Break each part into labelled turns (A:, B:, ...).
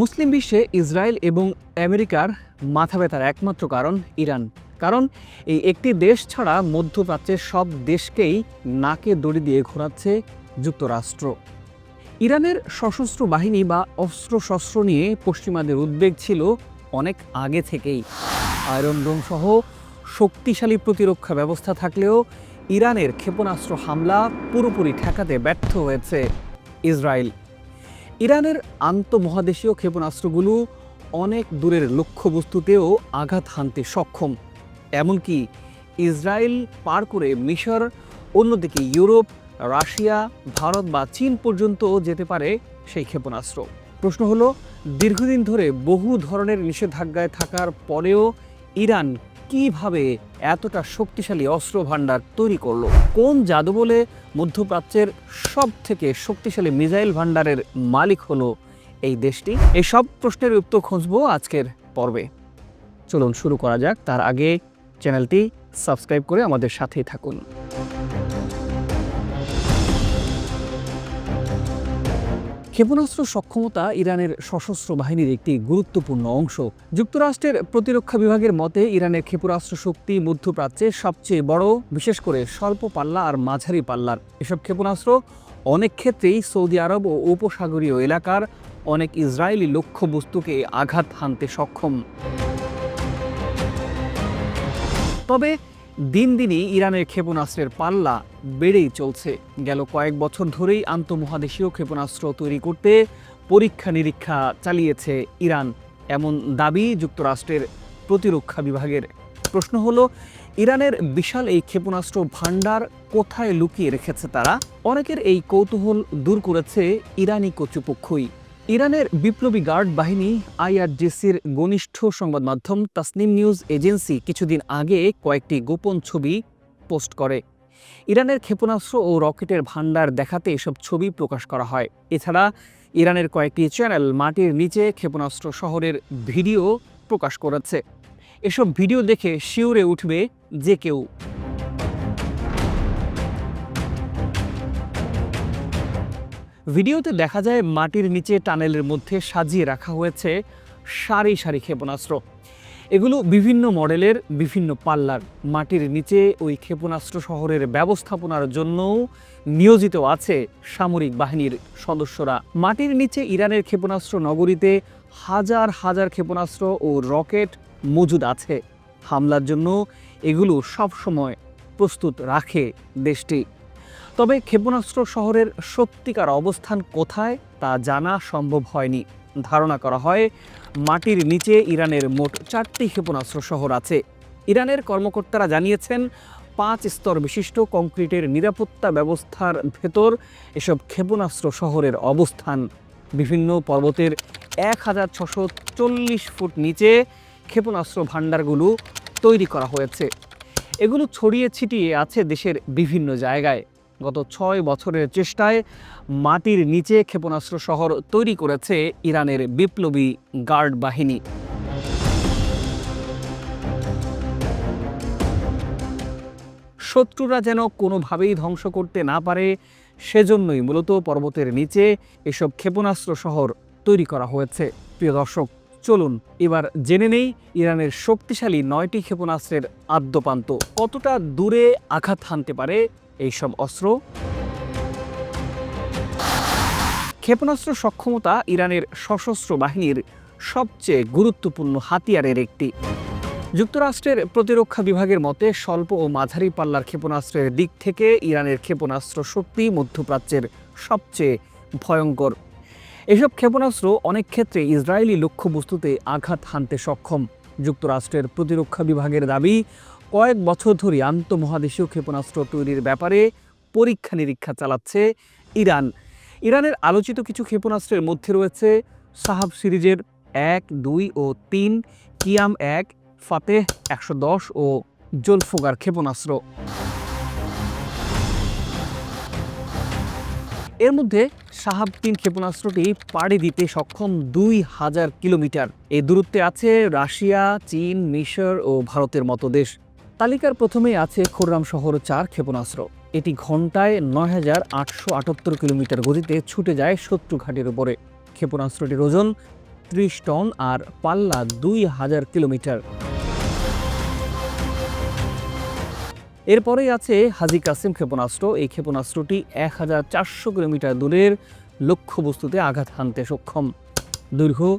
A: মুসলিম বিশ্বে ইসরায়েল এবং আমেরিকার মাথা ব্যথার একমাত্র কারণ ইরান। কারণ এই একটি দেশ ছাড়া মধ্যপ্রাচ্যের সব দেশকেই নাকে দড়ি দিয়ে ঘোরাচ্ছে যুক্তরাষ্ট্র। ইরানের সশস্ত্র বাহিনী বা অস্ত্রশস্ত্র নিয়ে পশ্চিমাদের উদ্বেগ ছিল অনেক আগে থেকেই। আয়রন ডোম সহ শক্তিশালী প্রতিরক্ষা ব্যবস্থা থাকলেও ইরানের ক্ষেপণাস্ত্র হামলা পুরোপুরি ঠেকাতে ব্যর্থ হয়েছে ইসরায়েল। ইরানের আন্তঃমহাদেশীয় ক্ষেপণাস্ত্রগুলো অনেক দূরের লক্ষ্যবস্তুতেও আঘাত হানতে সক্ষম। এমনকি ইসরায়েল পার করে মিশর, অন্যদিকে ইউরোপ, রাশিয়া, ভারত বা চীন পর্যন্ত যেতে পারে সেই ক্ষেপণাস্ত্র। প্রশ্ন হলো, দীর্ঘদিন ধরে বহু ধরনের নিষেধাজ্ঞায় থাকার পরেও ইরান কীভাবে এতটা শক্তিশালী অস্ত্র ভাণ্ডার তৈরি করল? কোন জাদু বলে মধ্যপ্রাচ্যের সব থেকে শক্তিশালী মিসাইল ভাণ্ডারের মালিক হলো এই দেশটি? এই সব প্রশ্নের উত্তর খুঁজবো আজকের পর্বে। চলুন শুরু করা যাক। তার আগে চ্যানেলটি সাবস্ক্রাইব করে আমাদের সাথেই থাকুন। ক্ষেপণাস্ত্র সক্ষমতা ইরানের সশস্ত্র বাহিনীর একটি গুরুত্বপূর্ণ অংশ। যুক্তরাষ্ট্রের প্রতিরক্ষা বিভাগের মতে, ইরানের ক্ষেপণাস্ত্র শক্তি মধ্যপ্রাচ্যের সবচেয়ে বড়, বিশেষ করে স্বল্প পাল্লা আর মাঝারি পাল্লার। এসব ক্ষেপণাস্ত্র অনেক ক্ষেত্রেই সৌদি আরব ও উপসাগরীয় এলাকার অনেক ইসরায়েলি লক্ষ্যবস্তুকে আঘাত হানতে সক্ষম। তবে দিন দিনই ইরানের ক্ষেপণাস্ত্রের পাল্লা বেড়েই চলছে। গেল কয়েক বছর ধরেই আন্তঃমহাদেশীয় ক্ষেপণাস্ত্র তৈরি করতে পরীক্ষা নিরীক্ষা চালিয়েছে ইরান, এমন দাবি যুক্তরাষ্ট্রের প্রতিরক্ষা বিভাগের। প্রশ্ন হলো, ইরানের বিশাল এই ক্ষেপণাস্ত্র ভাণ্ডার কোথায় লুকিয়ে রেখেছে তারা? অনেকের এই কৌতূহল দূর করেছে ইরানি কর্তৃপক্ষই। ইরানের বিপ্লবী গার্ড বাহিনী আইআরজিসির ঘনিষ্ঠ সংবাদ মাধ্যম তাসনিম নিউজ এজেন্সি কিছুদিন আগে কয়েকটি গোপন ছবি পোস্ট করে। ইরানের ক্ষেপণাস্ত্র ও রকেটের ভাণ্ডার দেখাতে এসব ছবি প্রকাশ করা হয়। এছাড়া ইরানের কয়েকটি চ্যানেল মাটির নিচে ক্ষেপণাস্ত্র শহরের ভিডিও প্রকাশ করেছে। এসব ভিডিও দেখে শিউরে উঠবে যে কেউ। ভিডিওতে দেখা যায় মাটির নিচে টানেলের মধ্যে সাজিয়ে রাখা হয়েছে সারি সারি ক্ষেপণাস্ত্র। এগুলো বিভিন্ন মডেলের বিভিন্ন পাল্লার। মাটির নিচে ওই ক্ষেপণাস্ত্র শহরের ব্যবস্থাপনার জন্যও নিয়োজিত আছে সামরিক বাহিনীর সদস্যরা। মাটির নিচে ইরানের ক্ষেপণাস্ত্র নগরীতে হাজার হাজার ক্ষেপণাস্ত্র ও রকেট মজুদ আছে। হামলার জন্য এগুলো সবসময় প্রস্তুত রাখে দেশটি। তবে ক্ষেপণাস্ত্র শহরের সত্যিকার অবস্থান কোথায় তা জানা সম্ভব হয়নি। ধারণা করা হয়, মাটির নিচে ইরানের মোট চারটি ক্ষেপণাস্ত্র শহর আছে। ইরানের কর্মকর্তারা জানিয়েছেন, পাঁচ স্তর বিশিষ্ট কংক্রিটের নিরাপত্তা ব্যবস্থার ভেতর এসব ক্ষেপণাস্ত্র শহরের অবস্থান। বিভিন্ন পর্বতের এক হাজার ছশো চল্লিশ ফুট নিচে ক্ষেপণাস্ত্র ভাণ্ডারগুলো তৈরি করা হয়েছে। এগুলো ছড়িয়ে ছিটিয়ে আছে দেশের বিভিন্ন জায়গায়। গত ছয় বছরের চেষ্টায় মাটির নিচে ক্ষেপণাস্ত্র শহর তৈরি করেছে ইরানের বিপ্লবী গার্ড বাহিনী। শত্রুরা যেন কোনোভাবেই ধ্বংস করতে না পারে, সেজন্যই মূলত পর্বতের নিচে এসব ক্ষেপণাস্ত্র শহর তৈরি করা হয়েছে। প্রিয় দর্শক, চলুন এবার জেনে নেই ইরানের শক্তিশালী নয়টি ক্ষেপণাস্ত্রের আদ্যপান্ত। কতটা দূরে আঘাত হানতে পারে এইসব অস্ত্র। ক্ষেপণাস্ত্র সক্ষমতা ইরানের সশস্ত্র বাহিনীর সবচেয়ে গুরুত্বপূর্ণ হাতিয়ারের একটি। যুক্তরাষ্ট্রের প্রতিরক্ষা বিভাগের মতে, স্বল্প ও মাঝারি পাল্লার ক্ষেপণাস্ত্রের দিক থেকে ইরানের ক্ষেপণাস্ত্র শক্তি মধ্যপ্রাচ্যের সবচেয়ে ভয়ঙ্কর। এসব ক্ষেপণাস্ত্র অনেক ক্ষেত্রে ইসরায়েলি লক্ষ্যবস্তুতে আঘাত হানতে সক্ষম। যুক্তরাষ্ট্রের প্রতিরক্ষা বিভাগের দাবি কয়েক বছর ধরে আন্তঃমহাদেশীয় ক্ষেপণাস্ত্র তৈরির ব্যাপারে পরীক্ষা নিরীক্ষা চালাচ্ছে ইরান। ইরানের আলোচিত কিছু ক্ষেপণাস্ত্রের মধ্যে রয়েছে সাহাব সিরিজের এক, দুই ও তিন, কিয়াম এক, ফাতেহ একশো দশ ও জোলফোগার ক্ষেপণাস্ত্র। এর মধ্যে সাহাব তিন ক্ষেপণাস্ত্রটি পাড়ি দিতে সক্ষম দুই হাজার কিলোমিটার। এই দূরত্বে আছে রাশিয়া, চীন, মিশর ও ভারতের মতো দেশ। তালিকার প্রথমেই আছে খোররাম শহর চার ক্ষেপণাস্ত্র। এটি ঘন্টায় নয় হাজার আটশো আটাত্তর কিলোমিটার গতিতে ছুটে যায় শত্রু ঘাটির উপরে। ক্ষেপণাস্ত্রটির ওজন ত্রিশ টন আর পাল্লা দুই হাজার কিলোমিটার। এরপরেই আছে হাজি কাসিম ক্ষেপণাস্ত্র। এই ক্ষেপণাস্ত্রটি এক হাজার চারশো কিলোমিটার দূরের লক্ষ্যবস্তুতে আঘাত হানতে সক্ষম। দৈর্ঘ্য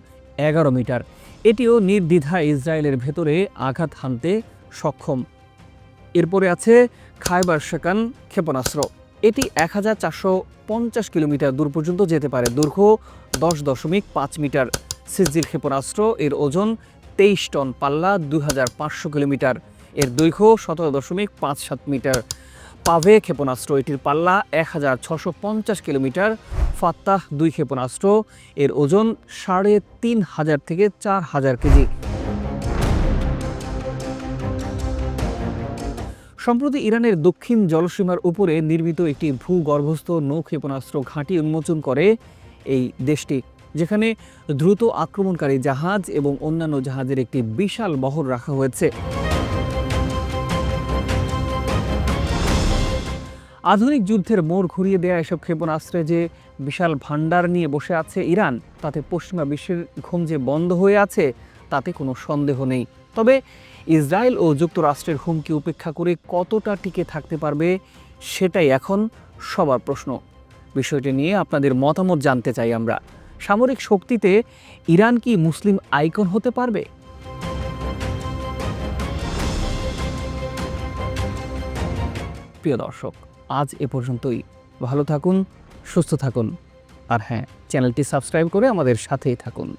A: এগারো মিটার। এটিও নির্দ্বিধা ইসরায়েলের ভেতরে আঘাত হানতে সক্ষম। এরপরে আছে খাইবার শেকান ক্ষেপণাস্ত্র। এটি এক হাজার চারশো পঞ্চাশ কিলোমিটার দূর পর্যন্ত যেতে পারে। দৈর্ঘ্য দশ দশমিক পাঁচ মিটার। সিজির ক্ষেপণাস্ত্র এর ওজন তেইশ টন পাল্লা দুই হাজার পাঁচশো কিলোমিটার। এর দৈর্ঘ্য সতেরো দশমিক পাঁচ সাত মিটার। পাভে ক্ষেপণাস্ত্র এটির পাল্লা এক হাজার ছশো পঞ্চাশ কিলোমিটার। ফাত্তাহ দুই ক্ষেপণাস্ত্র এর ওজন সাড়ে তিন হাজার থেকে চার হাজার কেজি। সম্প্রতি ইরানের দক্ষিণ জলসীমার উপরে নির্মিত একটি ভূগর্ভস্থ নৌ ক্ষেপণাস্ত্র ঘাঁটি উন্মোচন করে এই দেশটি, যেখানে দ্রুত আক্রমণকারী জাহাজ এবং অন্যান্য জাহাজের একটি বিশাল বহর রাখা হয়েছে। আধুনিক যুদ্ধের মোড় ঘুরিয়ে দেয়া এসব ক্ষেপণাস্ত্রে যে বিশাল ভাণ্ডার নিয়ে বসে আছে ইরান, তাতে পশ্চিমা বিশ্বের ঘুম যে বন্ধ হয়ে আছে, তাতে কোনো সন্দেহ নেই। তবে ইসরায়েল ও যুক্তরাষ্ট্রের হুমকি উপেক্ষা করে কতটা টিকে থাকতে পারবে সেটাই এখন সবার প্রশ্ন। বিষয়টি নিয়ে আপনাদের মতামত জানতে চাই আমরা। সামরিক শক্তিতে ইরান কি মুসলিম আইকন হতে পারবে? প্রিয় দর্শক, আজ এ পর্যন্তই। ভালো থাকুন, সুস্থ থাকুন। আর হ্যাঁ চ্যানেলটি সাবস্ক্রাইব করে আমাদের সাথেই থাকুন।